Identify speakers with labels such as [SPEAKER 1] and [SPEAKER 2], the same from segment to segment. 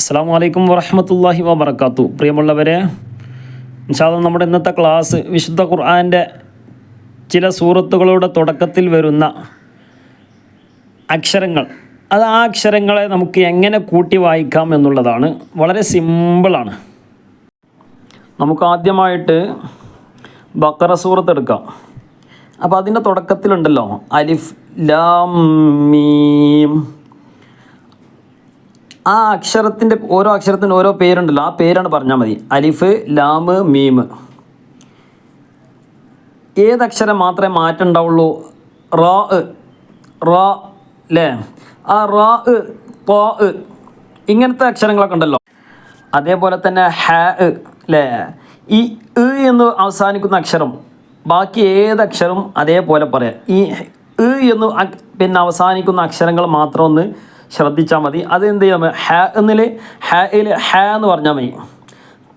[SPEAKER 1] അസ്സാം വലൈക്കും വറഹമത്തല്ലാഹി വാബർക്കാത്തു പ്രിയമുള്ളവരെ ഇൻഷാല്ല നമ്മുടെ ഇന്നത്തെ ക്ലാസ് വിശുദ്ധ ഖുർആാന്റെ ചില സൂറത്തുകളുടെ തുടക്കത്തിൽ വരുന്ന അക്ഷരങ്ങൾ. അത് ആ അക്ഷരങ്ങളെ നമുക്ക് എങ്ങനെ കൂട്ടി വായിക്കാം എന്നുള്ളതാണ്. വളരെ സിമ്പിളാണ്. നമുക്ക് ആദ്യമായിട്ട് ബക്കറ സൂറത്ത് എടുക്കാം. അപ്പോൾ അതിന്റെ തുടക്കത്തിലുണ്ടല്ലോ അലിഫ് ലാം മീം ആ അക്ഷരത്തിന്റെ ഓരോ അക്ഷരത്തിന്റെ ഓരോ പേരുണ്ടല്ലോ ആ പേരാണ് പറഞ്ഞാൽ മതി. അലിഫ് ലാമ് മീമ് ഏതക്ഷരം മാത്രമേ മാറ്റം ഉണ്ടാവുള്ളൂ റോ റോ അല്ലേ ആ റോ പോ ഇങ്ങനത്തെ അക്ഷരങ്ങളൊക്കെ ഉണ്ടല്ലോ. അതേപോലെ തന്നെ ഹ അല്ലേ ഈ എന്ന് അവസാനിക്കുന്ന അക്ഷരം ബാക്കി ഏത് അക്ഷരവും അതേപോലെ പറയാം. ഈ എന്ന് പിന്നെ അവസാനിക്കുന്ന അക്ഷരങ്ങൾ മാത്രം ഒന്ന് ശ്രദ്ധിച്ചാൽ മതി. അത് എന്ത് ചെയ്യാൻ മതി? ഹ എന്നിൽ ഹയിൽ ഹ എന്ന് പറഞ്ഞാൽ മതി.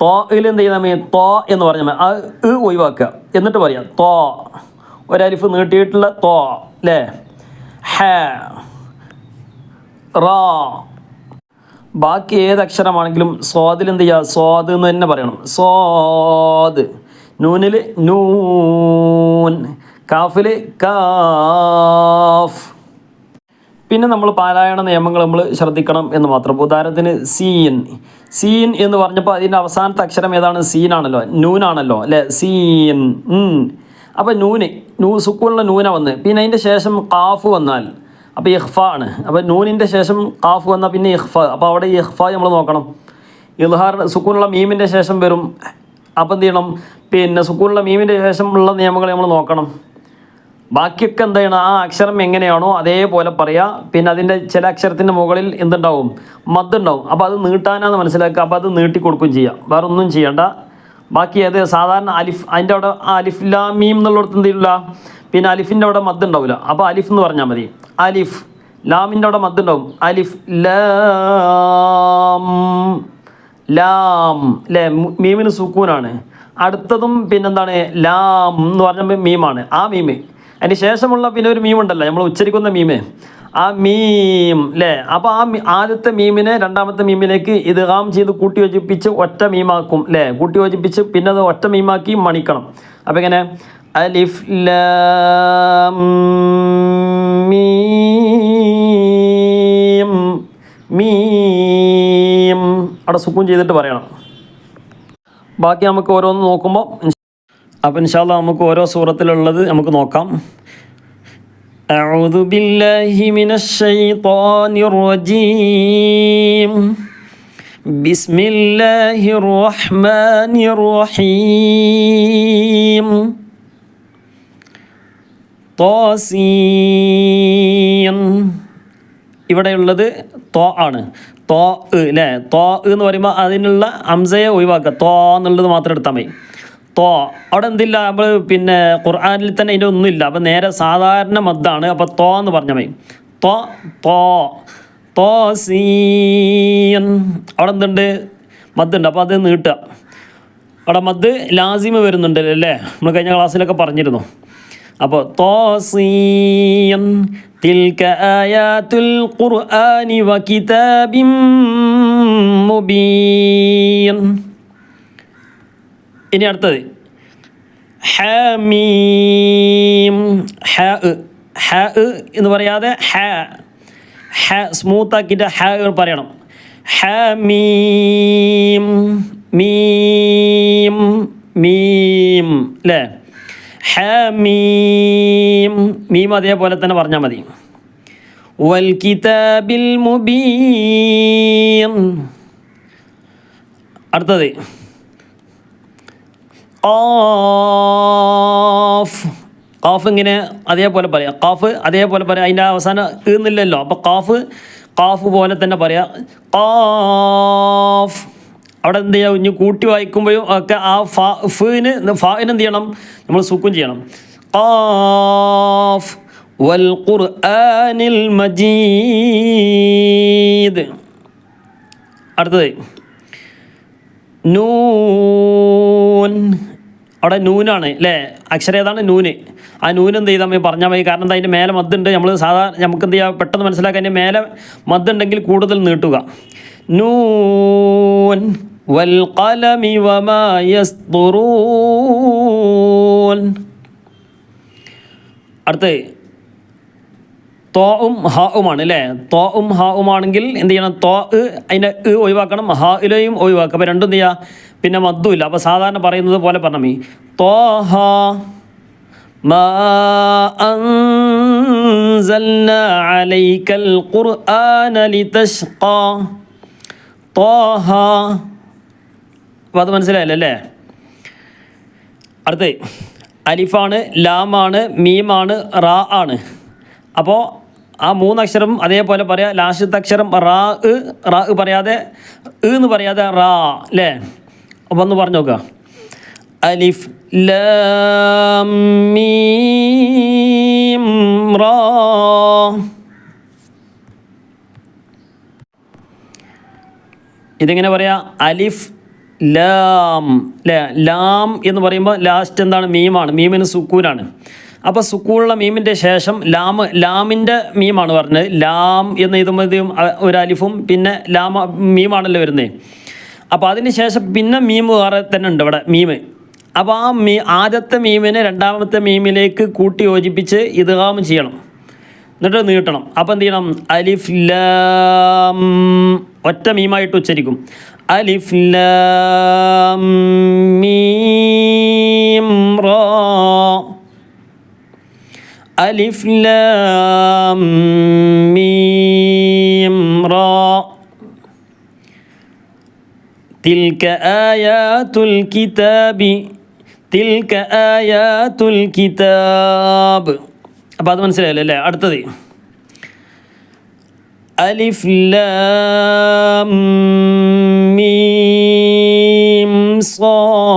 [SPEAKER 1] തോയിൽ എന്ത് ചെയ്താൽ മതി? തോ എന്ന് പറഞ്ഞാൽ മതി. അത് ഒഴിവാക്കുക. എന്നിട്ട് പറയാം തോ. ഒരരിഫ് നീട്ടിയിട്ടുള്ള തോ അല്ലേ ഹ. റാ. ബാക്കി ഏത് അക്ഷരമാണെങ്കിലും സ്വാദിൽ എന്ത് ചെയ്യുക സ്വാദ് എന്ന് തന്നെ പറയണം. സ്വാദ്. നൂനിൽ നൂൻ. കാഫിൽ കാഫ് പിന്നെ നമ്മൾ പാരായണ നിയമങ്ങൾ നമ്മൾ ശ്രദ്ധിക്കണം എന്ന് മാത്രം. ഉദാഹരണത്തിന് സീൻ. സീൻ എന്ന് പറഞ്ഞപ്പോൾ അതിന്റെ അവസാനത്തെ അക്ഷരം ഏതാണ്? സീനാണല്ലോ. നൂനാണല്ലോ അല്ലേ? സീൻ. അപ്പോൾ നൂന് നൂ സുക്കൂണിലെ നൂന വന്ന്. പിന്നെ അതിന്റെ ശേഷം കാഫ് വന്നാൽ അപ്പോൾ ഇഹ്ഫ ആണ്. അപ്പോൾ നൂനിന്റെ ശേഷം കാഫ് വന്നാൽ പിന്നെ ഇഹ്ഫ അപ്പോൾ അവിടെ ഇഹ്ഫ നമ്മൾ നോക്കണം. ഇൽഹാർ സുക്കൂണുള്ള മീമിന്റെ ശേഷം വരും. അപ്പം എന്ത് ചെയ്യണം? പിന്നെ സുക്കൂണുള്ള മീമിന്റെ ശേഷം ഉള്ള നിയമങ്ങൾ നമ്മൾ നോക്കണം. ബാക്കിയൊക്കെ എന്താണ്? ആ അക്ഷരം എങ്ങനെയാണോ അതേപോലെ പറയുക പിന്നെ അതിന്റെ ചില അക്ഷരത്തിന്റെ മുകളിൽ എന്തുണ്ടാവും? മദ്ദുണ്ടാവും. അപ്പോൾ അത് നീട്ടാനാന്ന് മനസ്സിലാക്കുക. അപ്പോൾ അത് നീട്ടി കൊടുക്കുകയും ചെയ്യാം. വേറെ ഒന്നും ചെയ്യണ്ട. ബാക്കി അത് സാധാരണ അലിഫ് അതിന്റെ അവിടെ അലിഫ് ലാമീം എന്നുള്ളിടത്ത് എന്ത് ചെയ്യില്ല പിന്നെ അലിഫിന്റെ അവിടെ മദ് ഉണ്ടാവില്ല അപ്പോൾ അലിഫ് എന്ന് പറഞ്ഞാൽ മതി. അലിഫ് ലാമിന്റെ അവിടെ മദ് ഉണ്ടാവും. അലിഫ് ലാം ലാം ലേ മീമിന് സുക്കൂനാണ്. അടുത്തതും പിന്നെന്താണ്? ലാം എന്ന് പറഞ്ഞ മീമാണ്. ആ മീമ്. അതിന് ശേഷമുള്ള പിന്നെ ഒരു മീം ഉണ്ടല്ലോ നമ്മൾ ഉച്ചരിക്കുന്ന മീമ് ആ മീം അല്ലേ അപ്പോൾ ആ ആദ്യത്തെ മീമിനെ രണ്ടാമത്തെ മീമിലേക്ക് ഇത് ഹാം ചെയ്ത് കൂട്ടി യോജിപ്പിച്ച് ഒറ്റ മീമാക്കും അല്ലേ കൂട്ടി യോജിപ്പിച്ച് പിന്നെ അത് ഒറ്റ മീമാക്കി മണിക്കണം. അപ്പോൾ ഇങ്ങനെ അലിഫ് മീം മീം. അവിടെ സുക്കും ചെയ്തിട്ട് പറയണം. ബാക്കി നമുക്ക് ഓരോന്ന് നോക്കുമ്പോൾ അപ്പം ഇൻഷാല്ല നമുക്ക് ഓരോ സൂറത്തിലുള്ളത് നമുക്ക് നോക്കാം أعوذ بالله من الشيطان الرجيم بسم الله الرحمن الرحيم طاسين ഇവിടെയുള്ളത് തോ ആണ് തോ അല്ലേ തോ എന്ന് പറയുമ്പോൾ അതിനുള്ള അംസയെ ഒഴിവാക്കുക തോ എന്നുള്ളത് മാത്രം എടുത്താൽ മതി തോ അവിടെ എന്തില്ല നമ്മൾ പിന്നെ ഖുർആാനിൽ തന്നെ അതിന്റെ ഒന്നുമില്ല. അപ്പം നേരെ സാധാരണ മദ്ദാണ്. അപ്പോൾ തോ എന്ന് പറഞ്ഞാൽ മതി. തോ തോ തോ സീൻ അവിടെ എന്തുണ്ട് മദ്ദുണ്ട്. അപ്പോൾ അത് നീട്ടുക. അവിടെ മദ് ലാസിമ വരുന്നുണ്ട് അല്ലേ? നമ്മൾ കഴിഞ്ഞ ക്ലാസ്സിലൊക്കെ പറഞ്ഞിരുന്നു. അപ്പോൾ തോസീൻ തിൽക ആയാത്തുൽ ഖുർആനി വ കിതാബിം മുബീൻ. ഇനി അടുത്തത്. ഹമീം. ഹ ഹ എന്ന് പറയാതെ ഹ ഹ സ്മൂത്ത് ആക്കിയിട്ട് ഹ പറയണം. ഹമീം. മീം. മീം. അല്ലേ ഹമീം. മീം അതേപോലെ തന്നെ പറഞ്ഞാൽ മതി. വൽ കിതാബിൽ മുബീൻ. അടുത്തത്. ഖാഫ്. കാഫ് ഇങ്ങനെ അതേപോലെ പറയാം. കാഫ് അതേപോലെ പറയാം. അതിന്റെ അവസാനം ഇന്നില്ലല്ലോ അപ്പോൾ കാഫ് കാഫ് പോലെ തന്നെ പറയാം. കാഫ് അവിടെ എന്ത് ചെയ്യുക ഇനി കൂട്ടി വായിക്കുമ്പോഴും ഒക്കെ ആ ഫാ ഫിന് ഫാന് എന്ത് ചെയ്യണം? നമ്മൾ സുക്കും ചെയ്യണം. കാഫ് വൽ ഖുർആനിൽ മജീദ്. അടുത്തത്. നൂൻ അവിടെ നൂനാണ് അല്ലേ അക്ഷരം ഏതാണ്? നൂന്. ആ നൂന് എന്ത് ചെയ്താൽ മതി പറഞ്ഞാൽ മതി. കാരണം എന്താ അതിന്റെ മേലെ മദ്ദുണ്ട്. നമ്മൾ സാധാരണ നമുക്ക് എന്ത് ചെയ്യുക പെട്ടെന്ന് മനസ്സിലാക്കാൻ അതിന്റെ മേലെ മദ്ദുണ്ടെങ്കിൽ കൂടുതൽ നീട്ടുക. നൂൻ വൽ ഖലമി അടുത്ത് തോ ഉം ഹ ഉമാണ് അല്ലേ തോ ഉം ഹ ഉമാണെങ്കിൽ എന്ത് ചെയ്യണം? തോ ഉ അതിന്റെ ഉ ഒഴിവാക്കണം. ഹ ഇലയും ഒഴിവാക്കുക. അപ്പോൾ രണ്ടും എന്ത് ചെയ്യുക പിന്നെ മദ്ദുമില്ല അപ്പോൾ സാധാരണ പറയുന്നത് പോലെ പറഞ്ഞ മീ തോ ഹ അലൈക്കൽ ഖുർആന ലിതഷ്ഖ തോഹ അപ്പോൾ അത് മനസ്സിലായല്ലോ അല്ലേ അടുത്ത് അലിഫാണ് ലാമാണ് മീമാണ് റാ ആണ്. അപ്പോൾ ആ മൂന്നക്ഷരം അതേപോലെ പറയാം ലാസ്റ്റത്തെ അക്ഷരം റാ റാ പറയാതെ എന്ന് പറയാതെ റാ അല്ലേ അപ്പോൾ ഒന്ന് പറഞ്ഞു നോക്കുക അലിഫ് ലീം റാ. ഇതെങ്ങനെ പറയാ? അലിഫ് ലാം ലാം എന്ന് പറയുമ്പോൾ ലാസ്റ്റ് എന്താണ്? മീമാണ്. മീമിന് സുക്കൂനാണ്. അപ്പോൾ സുക്കൂളുള്ള മീമിന്റെ ശേഷം ലാം ലാമിന്റെ മീമാണ് പറഞ്ഞത്. ലാം എന്ന് ഇതുമതിയും ഒരു അലിഫും പിന്നെ ലാമ മീമാണല്ലോ വരുന്നത് അപ്പോൾ അതിന് ശേഷം പിന്നെ മീം വേറെ തന്നെ ഉണ്ട് ഇവിടെ മീമ് അപ്പോൾ ആ മീ ആദ്യത്തെ മീമിനെ രണ്ടാമത്തെ മീമിലേക്ക് കൂട്ടി യോജിപ്പിച്ച് ഇതുകാം ചെയ്യണം. എന്നിട്ട് നീട്ടണം. അപ്പോൾ എന്ത് ചെയ്യണം? അലിഫ് ലാം ഒറ്റ മീമായിട്ട് ഉച്ചരിക്കും. അലിഫ് ലാം മീം അലിഫ് ലാം മീം റോ تلك آيات الكتاب تلك آيات الكتاب അപ്പോൾ അത് മനസ്സിലായല്ലോ അല്ലേ അടുത്തത് അലിഫ് ലാം മീം സ്വാദ്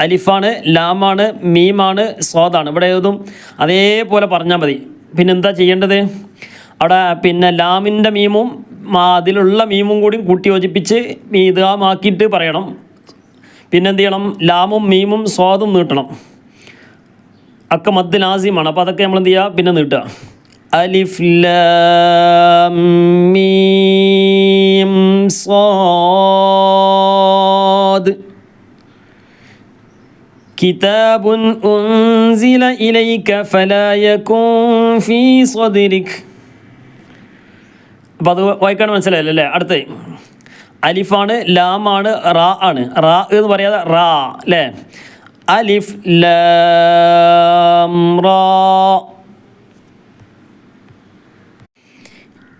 [SPEAKER 1] അലിഫാണ് ലാമാണ് മീമാണ് സ്വാദാണ്. ഇവിടെ ഏതും അതേപോലെ പറഞ്ഞാൽ മതി. പിന്നെ എന്താ ചെയ്യേണ്ടത്? അവിടെ പിന്നെ ലാമിന്റെ മീമും അതിലുള്ള മീമും കൂടി കൂട്ടി യോജിപ്പിച്ച് മീതാമാക്കിയിട്ട് പറയണം. പിന്നെ എന്ത് ചെയ്യണം? ലാമും മീമും സ്വാദും നീട്ടണം. ഒക്കെ മദ് ലാസിമാണ്. അപ്പോൾ അതൊക്കെ നമ്മൾ എന്ത് ചെയ്യുക? പിന്നെ നീട്ടുക. അലിഫ് ലാം മീം സ്വാദ് كتاب أنزل إليك فلا يكن في صدرك അപ്പോൾ അത് വായിക്കാൻ മനസ്സിലായല്ലോ അല്ലേ അടുത്ത് അലിഫാണ് ലാമാണ് റാ ആണ് റാ എന്ന് പറയാതെ റാ അല്ലേ അലിഫ് ലാം റാ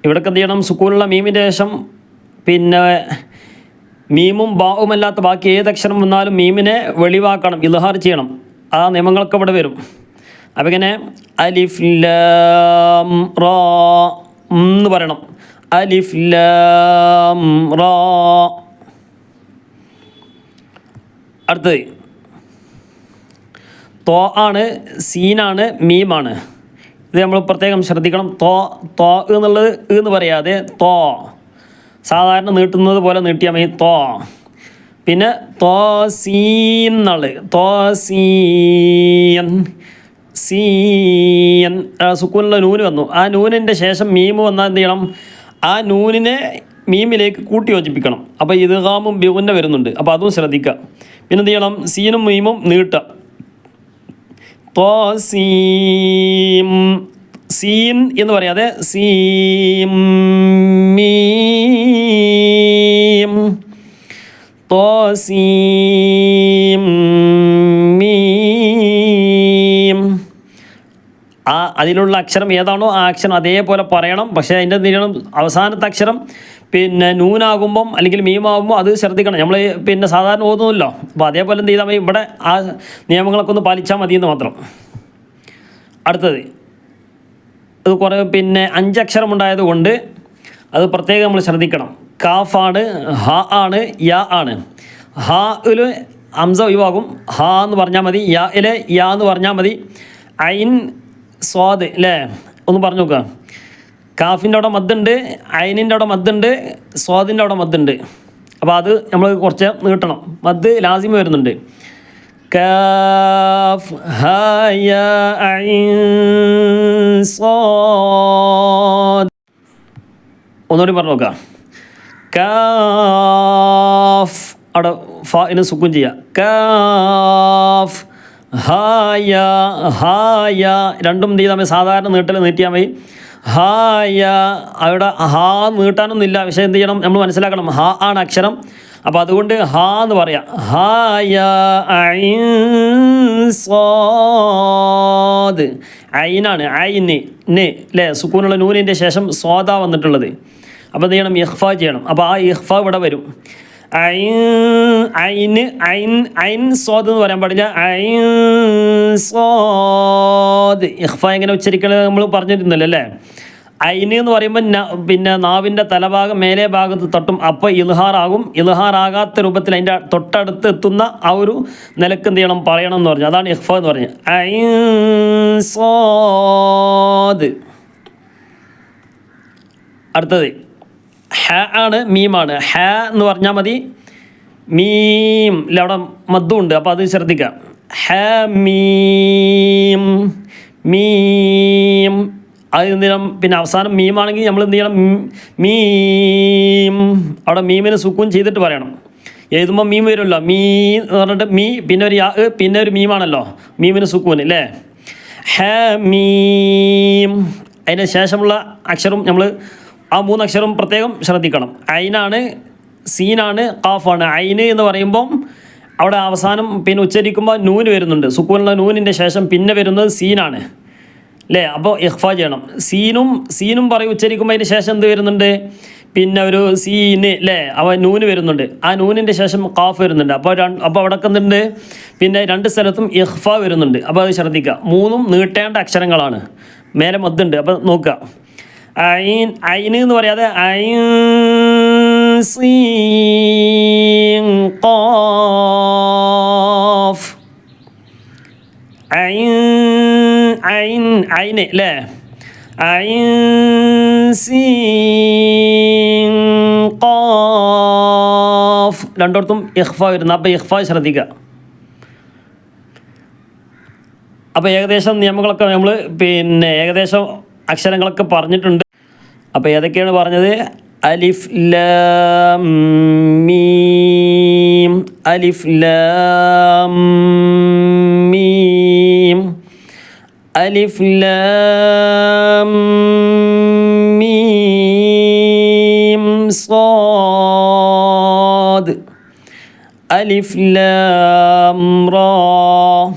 [SPEAKER 1] ഇവിടൊക്കെ എന്ത് ചെയ്യണം സുക്കൂനുള്ള മീമിൻ്റെ ശേഷം പിന്നെ മീമും ബാവുമല്ലാത്ത ബാക്കി ഏത് അക്ഷരം വന്നാലും മീമിനെ വെളിവാക്കണം ഇൽഹാർ ചെയ്യണം. ആ നിയമങ്ങളൊക്കെ ഇവിടെ വരും. അപ്പം ഇങ്ങനെ അലിഫ് റാ എന്ന് പറയണം. അലിഫ് റാ. അടുത്തത്. തോ ആണ് സീനാണ് മീമാണ് ഇത് നമ്മൾ പ്രത്യേകം ശ്രദ്ധിക്കണം. തോ തോ എന്നുള്ളത് എന്ന് പറയാതെ തോ. സാധാരണ നീട്ടുന്നത് പോലെ നീട്ടിയാൽ മതി. തോ. പിന്നെ തോ സീൻ എന്നുള്ളത് തോ സീയൻ. സീയൻ. സുക്കൂനുള്ള നൂന് വന്നു. ആ നൂനിന്റെ ശേഷം മീമ് വന്നാൽ എന്ത് ചെയ്യണം? ആ നൂനിനെ മീമിലേക്ക് കൂട്ടി യോജിപ്പിക്കണം അപ്പോൾ ഇദ്ഗാമും ബിഗുന്ന വരുന്നുണ്ട്. അപ്പോൾ അതും ശ്രദ്ധിക്കുക പിന്നെ എന്ത് ചെയ്യണം? സീനും മീമും നീട്ടുക തോ സീം. സീൻ എന്ന് പറയാതെ സീം മീം. മീം ആ അതിലുള്ള അക്ഷരം ഏതാണോ ആ അക്ഷരം അതേപോലെ പറയണം. പക്ഷേ അതിന്റെ നിരണം അവസാനത്തെ അക്ഷരം പിന്നെ നൂനാകുമ്പം അല്ലെങ്കിൽ മീമാകുമ്പോൾ അത് ശ്രദ്ധിക്കണം. നമ്മൾ പിന്നെ സാധാരണ ഓതുന്നില്ലോ. അപ്പോൾ അതേപോലെ എന്ത് ചെയ്താൽ മതി. ഇവിടെ ആ നിയമങ്ങളൊക്കെ ഒന്ന് പാലിച്ചാൽ മതിയെന്ന് മാത്രം. അടുത്തത്. അത് കുറേ പിന്നെ അഞ്ചക്ഷരം ഉണ്ടായത് കൊണ്ട് അത് പ്രത്യേകം നമ്മൾ ശ്രദ്ധിക്കണം. കാഫാണ് ഹ ആണ് യാ ആണ്. ഹാ അംസ ഒഴിവാകും. ഹാ എന്ന് പറഞ്ഞാൽ മതി. യാ ഇൽ യാ എന്ന് പറഞ്ഞാൽ മതി. ഐൻ സ്വാദ് അല്ലേ ഒന്ന് പറഞ്ഞു നോക്കുക കാഫിന്റെ അവിടെ മദ്ദുണ്ട് അയനിന്റെ അവിടെ മദ്ദുണ്ട് സ്വാദിന്റെ അവിടെ മദ്ദുണ്ട്. അപ്പോൾ അത് നമ്മൾ കുറച്ച് നീട്ടണം. മദ് ലാസിമ വരുന്നുണ്ട്. കാഫ് സ്വാദ്. ഒന്നുകൂടി പറഞ്ഞു നോക്കാം. കാഫ് അവിടെ ഫ ഇന് സുക്കും ചെയ്യുക കാഫ് ഹായ ഹായ. രണ്ടും ചെയ്താൽ മതി സാധാരണ നീട്ടൽ നീട്ടിയാൽ മതി. ഹായ. അവിടെ ഹാ നീട്ടാനൊന്നുമില്ല. പക്ഷേ എന്ത് ചെയ്യണം? നമ്മൾ മനസ്സിലാക്കണം. ഹാ ആണ് അക്ഷരം. അപ്പോൾ അതുകൊണ്ട് ഹാ എന്ന് പറയാം. ഹായ സ്വാദ്. ഐനാണ്. ഐന് നെ അല്ലേ സുക്കൂനുള്ള നൂനിന്റെ ശേഷം സ്വാദാ വന്നിട്ടുള്ളത്. അപ്പോൾ എന്ത് ചെയ്യണം? ഇഹ്ഫ ചെയ്യണം. അപ്പോൾ ആ ഇഹ്ഫ ഇവിടെ വരും. ഐന് ഐൻ ഐൻ സ്വാദ് എന്ന് പറയാൻ പാടില്ല. ഐൻ സ്വാദ്. ഇഹ്ഫ എങ്ങനെ ഉച്ചരിക്കണത് നമ്മൾ പറഞ്ഞിരുന്നല്ലോ അല്ലേ? ഐന് എന്ന് പറയുമ്പോൾ പിന്നെ നാവിന്റെ തലഭാഗം മേലെ ഭാഗത്ത് തൊട്ടും അപ്പോൾ ഇൽഹാറാകും. ഇൽഹാറാകാത്ത രൂപത്തിൽ അതിന്റെ തൊട്ടടുത്ത് എത്തുന്ന ആ ഒരു നിലയ്ക്ക് എന്ത് ചെയ്യണം? പറയണം എന്ന് പറഞ്ഞു. അതാണ് ഇഹ്ഫ എന്ന് പറഞ്ഞു ഐ സ്വാദ്. അടുത്തത്. ഹ ആണ് മീമാണ് ഹ എന്ന് പറഞ്ഞാൽ മതി. മീം. ഇല്ല അവിടെ മദ്ദുണ്ട് അപ്പോൾ അത് ശ്രദ്ധിക്കാം. ഹ മീം. മീം. അത് എന്ത് ചെയ്യണം? പിന്നെ അവസാനം മീമാണെങ്കിൽ നമ്മൾ എന്ത് ചെയ്യണം? മീം അവിടെ മീമിന് സുക്കൂൻ ചെയ്തിട്ട് പറയണം. എഴുതുമ്പോൾ മീം വരുമല്ലോ. മീ എന്ന് പറഞ്ഞിട്ട് മീ പിന്നെ ഒരു യാ പിന്നെ ഒരു മീമാണല്ലോ മീമിന് സുക്കൂൻ അല്ലേ ഹ മീം. അതിന് ശേഷമുള്ള അക്ഷരം നമ്മൾ ആ മൂന്നക്ഷരം പ്രത്യേകം ശ്രദ്ധിക്കണം. ഐനാണ് സീനാണ് കാഫാണ് ഐന് എന്ന് പറയുമ്പം അവിടെ അവസാനം പിന്നെ ഉച്ചരിക്കുമ്പോൾ നൂന് വരുന്നുണ്ട്. സുക്കൂനുള്ള നൂനിന്റെ ശേഷം പിന്നെ വരുന്നത് സീനാണ്. അല്ലേ അപ്പോൾ ഇഹ്ഫ ചെയ്യണം. സീനും സീനും പറയും ഉച്ചരിക്കുമ്പോൾ അതിന് ശേഷം എന്ത് വരുന്നുണ്ട്? പിന്നെ ഒരു സീന് അല്ലേ അവ നൂന് വരുന്നുണ്ട്. ആ നൂനിന്റെ ശേഷം കാഫ് വരുന്നുണ്ട്. അപ്പോൾ രണ്ട് അപ്പോൾ അവിടെ പിന്നെ രണ്ട് സ്ഥലത്തും ഇഹ്ഫ വരുന്നുണ്ട്. അപ്പോൾ അത് ശ്രദ്ധിക്കുക. മൂന്നും നീട്ടേണ്ട അക്ഷരങ്ങളാണ്. മേലെ മദ്ദുണ്ട് അപ്പോൾ നോക്കുക. ഐൻ ഐന് എന്ന് പറയാതെ ഐൻ സീൻ ഖാഫ് ഐൻ ഐന് അല്ലേ ഐൻ സീൻ രണ്ടിടത്തും ഇഖ്ഫ വരുന്നു അപ്പോൾ ഇഹ്ഫ ശ്രദ്ധിക്കുക. അപ്പോൾ ഏകദേശം നിയമങ്ങളൊക്കെ നമ്മൾ പിന്നെ ഏകദേശം അക്ഷരങ്ങളൊക്കെ പറഞ്ഞിട്ടുണ്ട്. അപ്പോൾ ഏതൊക്കെയാണ് പറഞ്ഞത് അലിഫ് ലാം മീം അലിഫ് ലാം മീം അലിഫ് ലാം മീം സ്വാദ് ألف لام را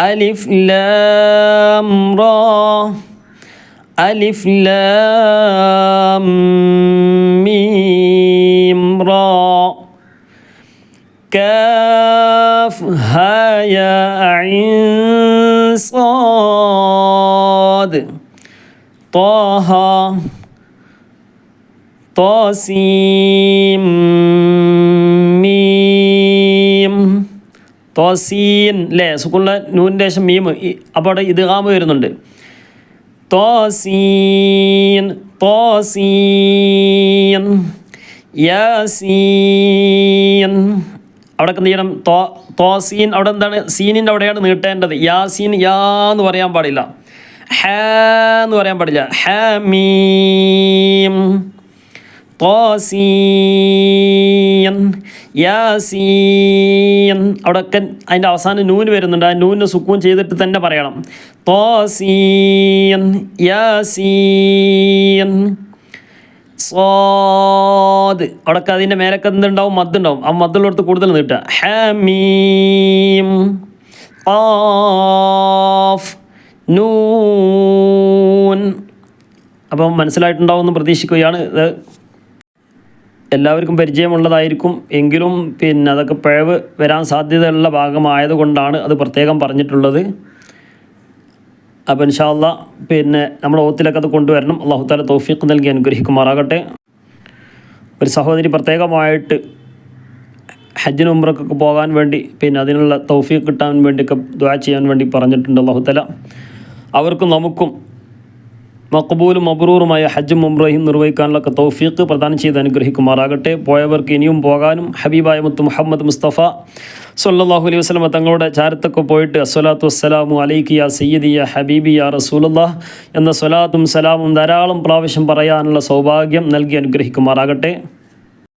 [SPEAKER 1] ألف لام را ألف لام ميم را كاف ها يا عين صاد طه തോസീം മീം തോസീൻ അല്ലേ സുക്കുള്ള നൂനിൻ്റെ ശേഷം മീം ഈ- അപ്പോൾ അവിടെ ഇദ്ഗാമ് വരുന്നുണ്ട് തോസീൻ തോസീൻ യാസീൻ അവിടെ എന്ത് ചെയ്യണം? തോ തോസീൻ അവിടെ എന്താണ്? സീനിന്റെ അവിടെയാണ് നീട്ടേണ്ടത്. യാസീൻ യാ എന്ന് പറയാൻ പാടില്ല. ഹ എന്ന് പറയാൻ പാടില്ല. ഹാമീം തോസീൻ. യാസീൻ. അവിടെയൊക്കെ അതിന്റെ അവസാനം നൂന് വരുന്നുണ്ട്. ആ നൂന് സുക്കൂൻ ചെയ്തിട്ട് തന്നെ പറയണം. തോസീൻ യാസീൻ സ്വാദ് അവിടെയൊക്കെ അതിന്റെ മേലൊക്കെ എന്തുണ്ടാവും? മദ്ദുണ്ടാവും. ആ മദ്ദുള്ളടത്ത് കൂടുതൽ നീട്ടുക. ഹമീം ഓഫ് നൂൻ. അപ്പം മനസ്സിലായിട്ടുണ്ടാവുമെന്ന് പ്രതീക്ഷിക്കുകയാണ്. ഇത് എല്ലാവർക്കും പരിചയമുള്ളതായിരിക്കും. എങ്കിലും പിന്നെ അതൊക്കെ പിഴവ് വരാൻ സാധ്യതയുള്ള ഭാഗമായതുകൊണ്ടാണ് അത് പ്രത്യേകം പറഞ്ഞിട്ടുള്ളത്. അപ്പോൾ ഇൻഷാല്ല പിന്നെ നമ്മൾ ഓത്തിലൊക്കെ അത് കൊണ്ടുവരണം. അള്ളാഹു താല തൗഫീഖ് നൽകി അനുഗ്രഹിക്കുമാറാകട്ടെ. ഒരു സഹോദരി പ്രത്യേകമായിട്ട് ഹജ്ജിന് ഉംറക്കൊക്കെ പോകാൻ വേണ്ടി പിന്നെ അതിനുള്ള തൗഫീഖ് കിട്ടാൻ വേണ്ടിയൊക്കെ ദ്വാ ചെയ്യാൻ വേണ്ടി പറഞ്ഞിട്ടുണ്ട് അള്ളാഹുത്തല അവർക്കും നമുക്കും മക്ബൂലും മബ്രൂറുമായ ഹജ്ജും ഉംറയും നിർവഹിക്കാനുള്ള തൗഫീഖ് പ്രദാനം ചെയ്ത് അനുഗ്രഹിക്കുമാറാകട്ടെ. പോയവർക്ക് ഇനിയും പോകാനും ഹബീബായ മുത്ത് മുഹമ്മദ് മുസ്തഫ സല്ലാഹു അലൈഹി വസ്ലമ തങ്ങളുടെ ചാരത്തൊക്കെ പോയിട്ട് അസ്വലാത്തു വസ്സലാമു അലൈക്ക് യാ ഹബീബിയ യാ ഹബീബി യാ റസൂലല്ലാഹ് എന്ന സ്വലാത്തും സലാമും ധാരാളം പ്രാവശ്യം പറയാനുള്ള സൗഭാഗ്യം നൽകി അനുഗ്രഹിക്കുമാറാകട്ടെ.